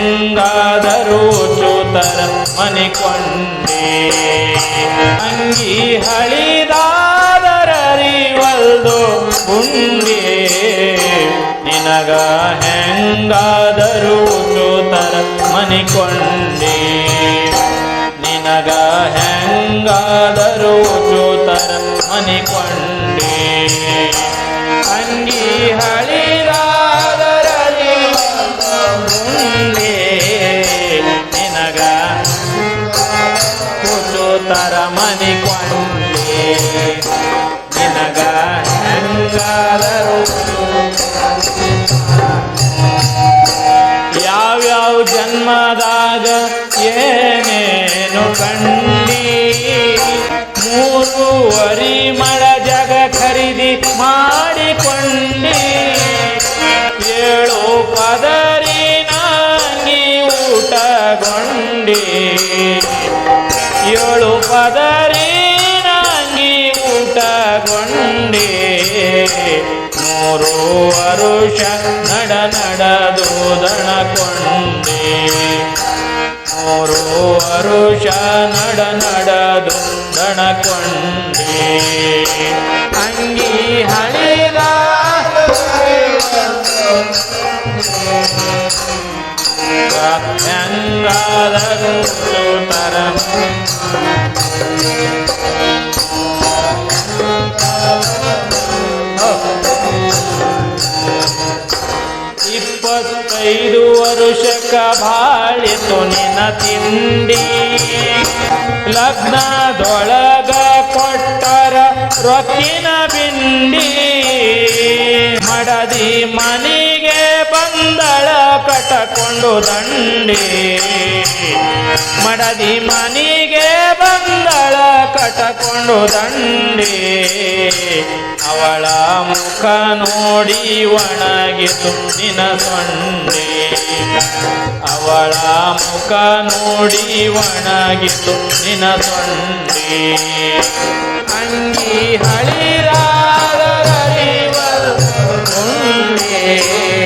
ಹೆಂಗಾದರೂ ಚೋತರ ಮಣಿಕೊಂಡೆ ಅಂಗಿ ಹಳಿದಾದರರಿವಲ್ದು ಉಂಡೆ. ನಿನಗ ಹೆಂಗಾದರೂ ಚೋತರ ಮಣಿಕೊಂಡೆ ನಿನಗ ಹೆಂಗಾದರೂ ಚೋತರ ಮನಿಕೊಂಡೆ. ಅಂಗಿ ಹಳಿದಾದರಲಿ ಚೋತರ ಕೊಂಡೆ. ನಿನಗ ಹೆಂಗಾದರು ಯಾವ್ಯಾವ ಜನ್ಮದಾಗ ಏನೇನು ಕಂಡಿ? ಮೂರುವರಿ ಮಳ ಜಗ ಖರೀದಿ ಮಾಡಿಕೊಂಡಿ. ಏಳು ಪದರಿ ನಾನಿ ಊಟಗೊಂಡಿ. ಏಳು ಪದರಿ ನಂಗಿ ಊಟಗೊಂಡೆ ಮೂರು ವರುಷ ನಡ ನಡೆದು ದಣಕೊಂಡೆ ಮೂರು ವರುಷ ನಡ ನಡದು ದಣಕೊಂಡೆ ಅಂಗಿ ಹಳಿದ ಇಪ್ಪತ್ತೈದು ವರುಷಕ್ಕ ಬಾಳಿತು ನಿನ ತಿಂಡಿ. ಲಗ್ನದೊಳಗ ಕೊಟ್ಟರ ರೊಕ್ಕಿನ ಬಿಂಡಿ. ಮಡದಿ ಮನೆಗೆ ಬಂದಳ ಕಟಕೊಂಡು ದಂಡಿ. ಮಡದಿ ಮನೆಗೆ ಬಂದಳ ಕಟಕೊಂಡು ದಂಡಿ. ಅವಳ ಮುಖ ನೋಡಿ ಒಣಗಿತು ನಿನ ಸೊಂಡಿ ಅವಳ ಮುಖ ನೋಡಿ ಒಣಗಿತು ನಿನ ಸೊಂಡಿ ಅಂಗಿ ಹಳಿರಾದರಿವಲ್ಲೆ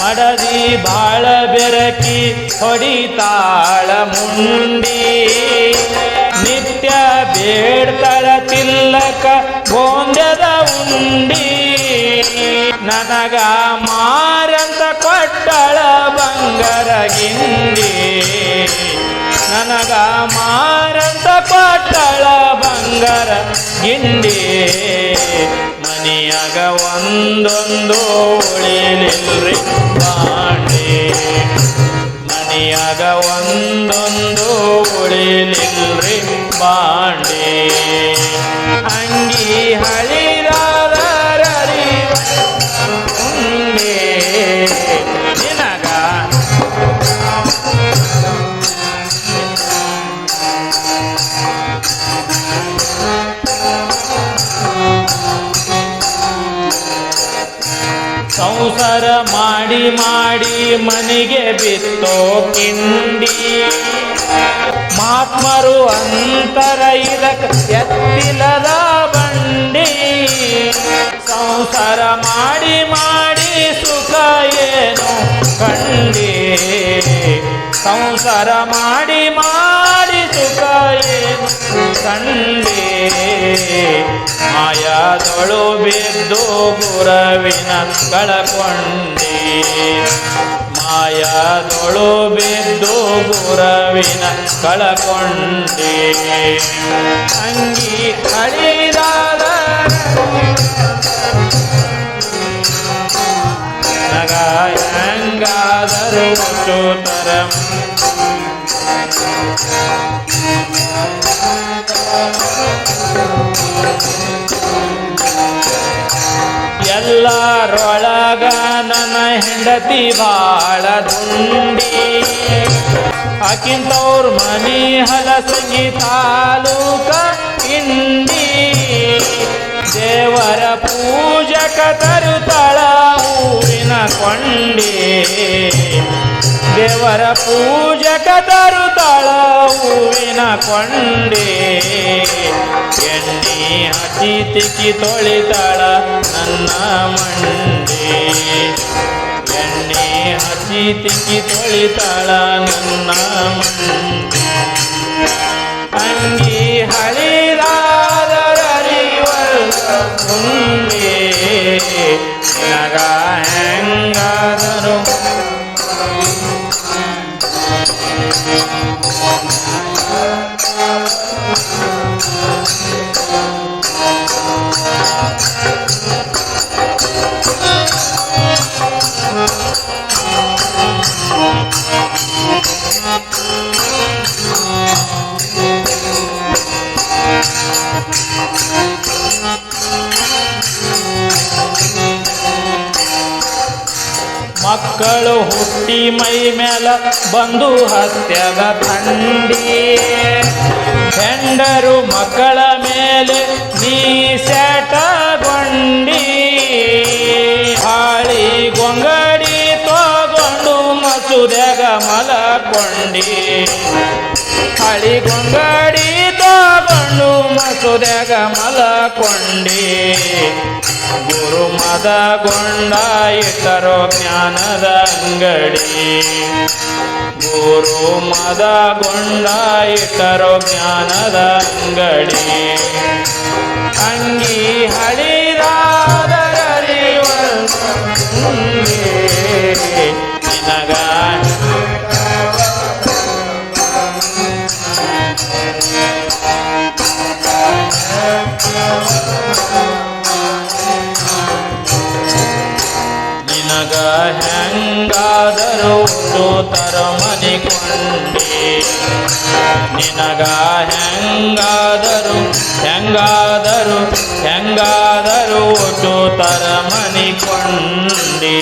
ಮಡದಿ ಬಾಳ ಬೆರಕಿ ಹೊಡಿತಾಳ ಮುಂಡಿ. ನಿತ್ಯ ಬೇಡ್ತಾಳ ತಿಲ್ಲಕ ಗೋಂಜದ ಉಂಡಿ. ನನಗ ಮಾರಂತ ಕೊಟ್ಟಳ ಬಂಗಾರ ಗಿಂಡಿ. ನನಗ ಮಾರಂತ ಕೊಟ್ಟಳ ಬಂಗಾರ ಗಿಂಡಿ ಮನಿಯಾಗ ಒಂದೊಂದು ಉಳಿಲಿಲ್ರಿ ಬಾಂಡೆ. ಮನಿಯಾಗ ಒಂದೊಂದು ಉಳಿಲಿಲ್ರಿ ಬಾಂಡೆ. ಅಂಗಿ ಹಳಿದಾರರಿ ಸಂಸಾರ ಮಾಡಿ ಮಾಡಿ ಮನೆಗೆ ಬಿತ್ತೋ ಕಿಂಡಿ ಮಾತ್ಮರು ಅಂತರ ಇದಕ್ಕೆ ಎತ್ತಿಲ್ಲದ ಬಂಡಿ. ಸಂಸಾರ ಮಾಡಿ ಮಾಡಿ ಸುಖ ಏನು ಕಂಡಿ. ಸಂಸಾರ ಮಾಡಿ ಮಾಡಿ ಕಂಡೆ ಮಾಯಾದೊಳು ಬಿದ್ದು ಗುರವಿನ ಕಳಕೊಂಡೆ ಮಾಯಾದೊಳು ಬಿದ್ದು ಗುರವಿನ ಕಳಕೊಂಡೆ ಅಂಗಿ ಅಳಿದಾದ ನಗ ಹೆಂಗಾದರೂ ಚೋತರಂ ಎಲ್ಲರೊಳಗ ನನ್ನ ಹೆಂಡತಿ ಬಾಳ ಆಕಿಂತವ್ರ ಮನಿ ಹಲ ತಾಲೂಕ ಇಂಡಿ ದೇವರ ಪೂಜಕ ತರುತಳ ಊರಿನ ಕೊಂಡಿ. ದೇವರ ಪೂಜಕ ತರುತ್ತಾಳ ಹೂವಿನ ಕೊಂಡಿ. ಎಣ್ಣೆ ಹಚ್ಚಿ ತಿಕ್ಕಿ ತೊಳಿತಾಳ ನನ್ನ ಮಂಡಿ. ಎಣ್ಣೆ ಹಚ್ಚಿ ತಿಕ್ಕಿ ತೊಳಿತಾಳ ನನ್ನ ಮಂಡಿ. ಅಂಗಿ ಹಳಿದಾದರರಿವಲ್ಲ ಮುಂದೆ ನಗ ಹೆಂಗಾದರು Música ಮಕ್ಕಳು ಹುಟ್ಟಿ ಮೈ ಮೇಲ ಬಂದು ಹತ್ಯದ ತಂಡಿ ಹೆಂಡರು ಮಕ್ಕಳ ಮೇಲೆ ನೀ ಸೆಟಗೊಂಡಿ ಹಾಳಿ ತಗೊಂಡು ಮಸುದೆಗ ಮಲಕೊಂಡಿ ಹಳಿ ಗೊಂಗಡಿ ತಗೊಂಡು ಮಸುದೆಗ ಮಲಕೊಂಡಿ ಗುರು ಮದ ಗೊಂಡ ಇಟ್ಟರೋ ಜ್ಞಾನದ ಅಂಗಡಿ. ಗುರು ಮದ ಗೊಂಡ ಇಟ್ಟರೋ ಜ್ಞಾನದ ಅಂಗಡಿ. ಅಂಗಿ ಹಳಿದಾದರರಿವಲ್ ನಿನಗ ಹೆಂಗಾದರೂ ಸೋತರ ಮನಿಕೊಂಡಿ. ನಿನಗ ಹೆಂಗಾದರು ಹೆಂಗಾದರು ಹೆಂಗಾದರೂ ತರ ಮನಿಕೊಂಡೆ.